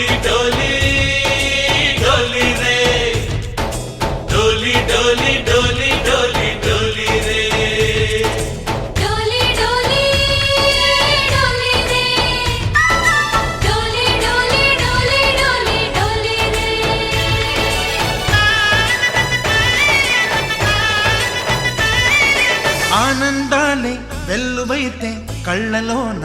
డోలి డోలి డోలి రే డోలి డోలి డోలి డోలి డోలి రే డోలి డోలి డోలి రే డోలి డోలి డోలి డోలి డోలి రే ఆనందాలే వెల్లువైతే కళ్ళలోన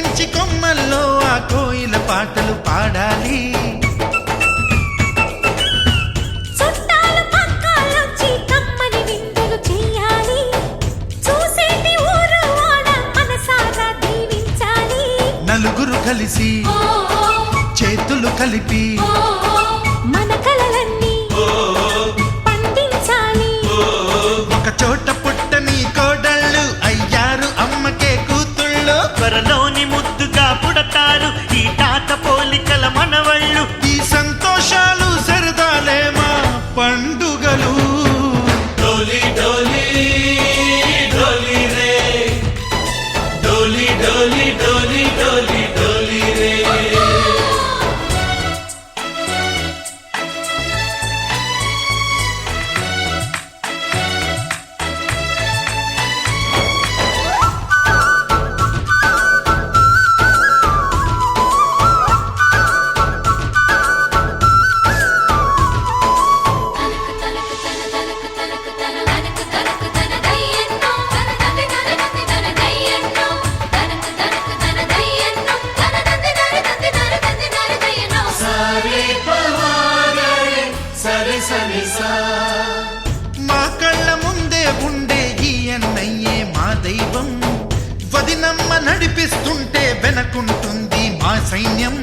పులకించి కొమ్మల్లో ఆ కోయిల పాటలు పాడాలి. నలుగురు కలిసి చేతులు కలిపి ఈ తాత పోలికల మనవళ్ళు. ఈ సంతోషాలు మా కళ్ళ ముందే ఉండే ఈ అన్నయ్యే మా దైవం. వదినమ్మ నడిపిస్తుంటే వెనకుంటుంది మా సైన్యం.